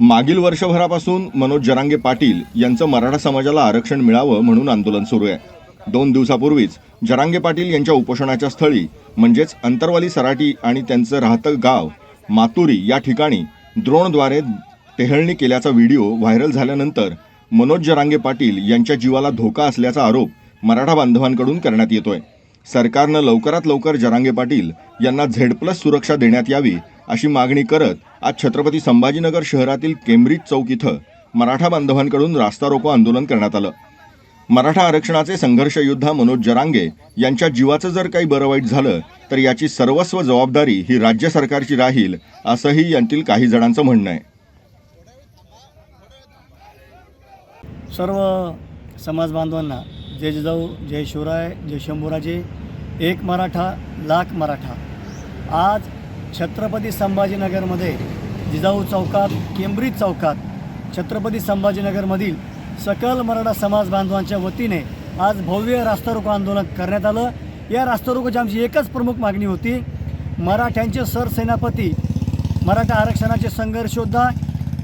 मागील वर्षभरापासून मनोज जरांगे पाटील यांचं मराठा समाजाला आरक्षण मिळावं म्हणून आंदोलन सुरू आहे. दोन दिवसापूर्वीच जरांगे पाटील यांच्या उपोषणाच्या स्थळी म्हणजेच अंतरवाली सराटी आणि त्यांचं राहतं गाव मातुरी या ठिकाणी द्रोणद्वारे टेहळणी केल्याचा व्हिडिओ व्हायरल झाल्यानंतर मनोज जरांगे पाटील यांच्या जीवाला धोका असल्याचा आरोप मराठा बांधवांकडून करण्यात येतोय. सरकारनं लवकरात लवकर जरांगे पाटील यांना झेड प्लस सुरक्षा देण्यात यावी अशी मागणी करत आज छत्रपती संभाजीनगर शहरातील केम्ब्रिज चौक इथं मराठा बांधवांकडून रास्ता रोको आंदोलन करण्यात आलं. मराठा आरक्षणाचे संघर्ष योद्धा मनोज जरांगे यांच्या जीवाचं जर काही बरं वाईट झालं तर याची सर्वस्व जबाबदारी ही राज्य सरकारची राहील असंही यांतील काही जणांचं म्हणणं आहे. सर्व समाज बांधवांना जय जिजाऊ जय शिवराय जय शंभूराजे एक मराठा लाख मराठा. आज छत्रपती संभाजीनगरमध्ये जिजाऊ चौकात केम्ब्रिज चौकात छत्रपती संभाजीनगरमधील सकल मराठा समाज बांधवांच्या वतीने आज भव्य रास्ता रोको आंदोलन करण्यात आलं. या रास्ता रोकोची आमची एकच प्रमुख मागणी होती मराठ्यांचे सरसेनापती मराठा आरक्षणाचे संघर्षोद्धा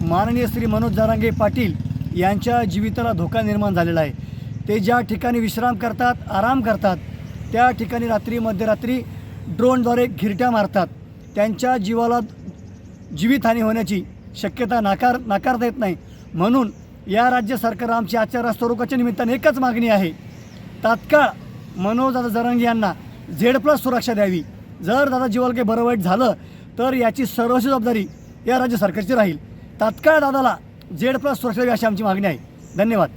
माननीय श्री मनोज जारांगे पाटील यांच्या जीविताला धोका निर्माण झालेला आहे. ते ज्या ठिकाणी विश्राम करतात आराम करतात त्या ठिकाणी रात्री मध्यरात्री ड्रोनद्वारे घिरट्या मारतात. त्यांच्या जीवाला जीवितहानी होण्याची शक्यता नाकार नाकारता येत नाही. म्हणून या राज्य सरकार आमची आजच्या रास्ता निमित्ताने एकच मागणी आहे. तात्काळ मनोज दादा जरंगी यांना झेड प्लस सुरक्षा द्यावी. जर दादा जीवाला काही बरं वाईट झालं तर याची सर्वस्व जबाबदारी या राज्य सरकारची राहील. तात्काळ दादाला झेड प्लस सुरक्षा द्यावी अशी आमची मागणी आहे. धन्यवाद.